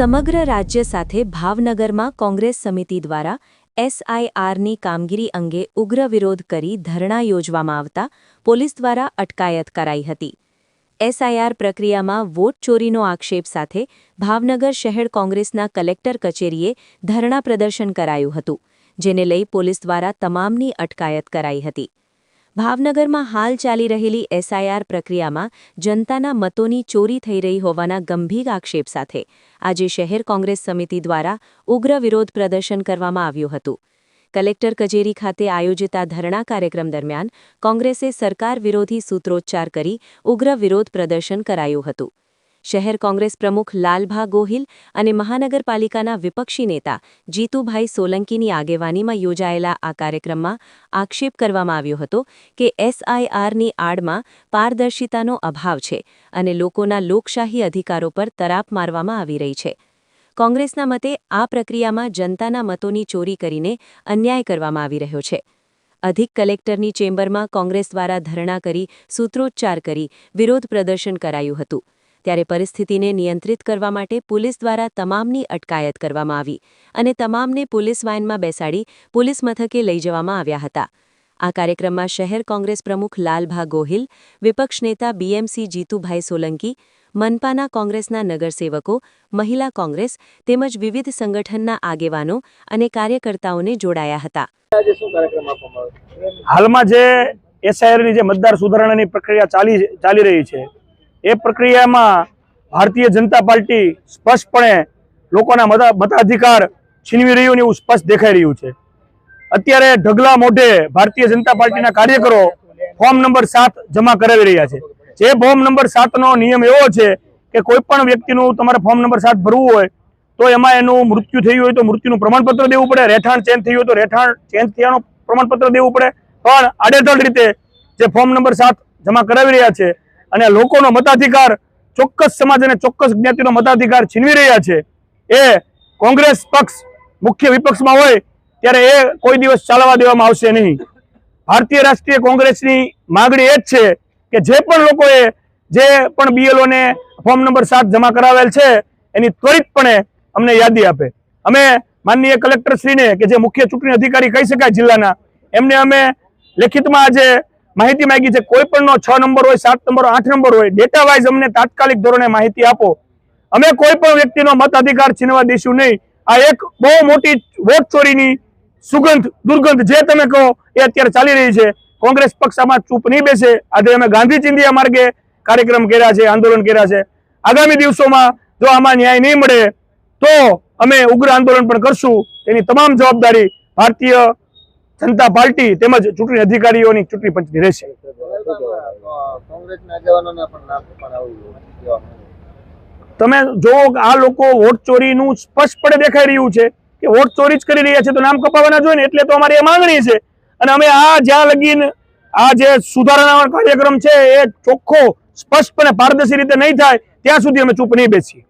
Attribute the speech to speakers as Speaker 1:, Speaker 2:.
Speaker 1: સમગ્ર રાજ્ય સાથે ભાવનગરમાં કોંગ્રેસ સમિતિ દ્વારા એસઆઈઆરની કામગીરી અંગે ઉગ્ર વિરોધ કરી ધરણા યોજવામાં આવતા પોલીસ દ્વારા અટકાયત કરાઈ હતી. એસઆઈઆર પ્રક્રિયામાં વોટ ચોરીનો આક્ષેપ સાથે ભાવનગર શહેર કોંગ્રેસના કલેક્ટર કચેરીએ ધરણા પ્રદર્શન કરાયું હતું, જેને લઈ પોલીસ દ્વારા તમામની અટકાયત કરાઈ હતી. ભાવનગરમાં હાલ ચાલી રહેલી એસઆઈઆર પ્રક્રિયામાં જનતાના મતોની ચોરી થઈ રહી હોવાના ગંભીર આક્ષેપ સાથે આજે શહેર કોંગ્રેસ સમિતિ દ્વારા ઉગ્ર વિરોધ પ્રદર્શન કરવામાં આવ્યું હતું. કલેક્ટર કચેરી ખાતે આયોજિત આ ધરણા કાર્યક્રમ દરમિયાન કોંગ્રેસે સરકાર વિરોધી સૂત્રોચ્ચાર કરી ઉગ્ર વિરોધ પ્રદર્શન કરાયું હતું. શહેર કોંગ્રેસ પ્રમુખ લાલભા ગોહિલ અને મહાનગરપાલિકાના વિપક્ષી નેતા જીતુભાઈ સોલંકીની આગેવાનીમાં યોજાયેલા આ કાર્યક્રમમાં આક્ષેપ કરવામાં આવ્યો હતો કે એસઆઈઆરની આડમાં પારદર્શિતાનો અભાવ છે અને લોકોના લોકશાહી અધિકારો પર તરાપ મારવામાં આવી રહી છે. કોંગ્રેસના મતે આ પ્રક્રિયામાં જનતાના મતોની ચોરી કરીને અન્યાય કરવામાં આવી રહ્યો છે. અધિક કલેક્ટરની ચેમ્બરમાં કોંગ્રેસ દ્વારા ધરણા કરી સૂત્રોચ્ચાર કરી વિરોધ પ્રદર્શન કરાયું હતું. ત્યારે પરિસ્થિતિને નિયંત્રિત કરવા માટે પોલીસ દ્વારા તમામની અટકાયત કરવામાં આવી અને તમામને પોલીસ વાઇનમાં બેસાડી પોલીસ મથકે લઈ જવામાં આવ્યા હતા. આ કાર્યક્રમમાં શહેર કોંગ્રેસ પ્રમુખ લાલભા ગોહિલ વિપક્ષ નેતા બીએમસી જીતુભાઈ સોલંકી મનપાના કોંગ્રેસના નગરસેવકો મહિલા કોંગ્રેસ તેમજ વિવિધ સંગઠનના આગેવાનો અને કાર્યકર્તાઓને જોડાયા હતા.
Speaker 2: હાલમાં જે એસઆઈઆરની જે મતદાર સુધારણાની પ્રક્રિયા ચાલી ચાલી રહી છે એ પ્રક્રિયામાં ભારતીય જનતા પાર્ટી સ્પષ્ટપણે લોકોના મતા, મતાધિકાર છીનવી રહ્યું ને એવું સ્પષ્ટ દેખાઈ રહ્યું છે. અત્યારે ઢગલા મોઢે ભારતીય જનતા પાર્ટીના કાર્યકરો ફોર્મ નંબર સાત જમા કરાવી રહ્યા છે. જે ફોર્મ નંબર સાતનો નિયમ એવો છે કે કોઈ પણ વ્યક્તિનું તમારે ફોર્મ નંબર સાત ભરવું હોય તો એમાં એનું મૃત્યુ થયું હોય તો મૃત્યુનું પ્રમાણપત્ર દેવું પડે. રહેઠાણ ચેન્જ થયું હોય તો રહેઠાણ ચેન્જ થયાનું પ્રમાણપત્ર દેવું પડે. પણ આડેધડ રીતે જે ફોર્મ નંબર સાત જમા કરાવી રહ્યા છે અને લોકોનો મતાધિકાર ચોક્કસ સમાજ અને ચોક્કસ જ્ઞાતિનો મતાધિકાર છીનવી રહ્યા છે. એ કોંગ્રેસ પક્ષ મુખ્ય વિપક્ષમાં હોય ત્યારે એ કોઈ દિવસ ચાલવા દેવામાં આવશે નહીં. ભારતીય રાષ્ટ્રીય કોંગ્રેસની માગણી એ જ છે કે જે પણ લોકોએ જે પણ બીએલઓને ફોર્મ નંબર સાત જમા કરાવેલ છે, એની ત્વરિતપણે અમને યાદી આપે. અમે માનનીય કલેક્ટરશ્રીને કે જે મુખ્ય ચૂંટણી અધિકારી કહી શકાય જિલ્લાના, એમને અમે લેખિતમાં આજે માહિતી માંગી છે, કોઈ પણનો છ નંબર હોય, સાત નંબર આઠ નંબર હોય ડેટા વાઇઝ અમને તાત્કાલિક ધોરણે માહિતી આપો. અમે કોઈ પણ વ્યક્તિનો મત અધિકાર છીનવા દઈશું નહીં. આ એક બહુ મોટી વોટ ચોરીની સુગંધ, દુર્ગંધ જે તમે કહો, એ અત્યારે ચાલી રહી છે. કોંગ્રેસ પક્ષ આમાં ચૂપ નહીં બેસે. આજે અમે ગાંધી ચિંધિયા માર્ગે કાર્યક્રમ કર્યા છે, આંદોલન કર્યા છે. આગામી દિવસોમાં જો આમાં ન્યાય નહીં મળે, તો અમે ઉગ્ર આંદોલન પણ કરશું. તેની તમામ જવાબદારી ભારતીય જનતા પાર્ટી તેમજ ચૂંટણી અધિકારીઓની ચૂંટણી પંચની રહેશે. તમે જોવો આ લોકો વોટ ચોરીનું સ્પષ્ટપણે દેખાઈ રહ્યું છે કે વોટ ચોરી જ કરી રહ્યા છે તો નામ કપાવવાના જોઈએ ને? એટલે તો અમારી એ માંગણી છે. અને અમે આ જ્યાં લગીન આ જે સુધારણા કાર્યક્રમ છે એ ચોખ્ખો સ્પષ્ટપણે પારદર્શી રીતે નહીં થાય ત્યાં સુધી અમે ચૂપ નહીં બેસીએ.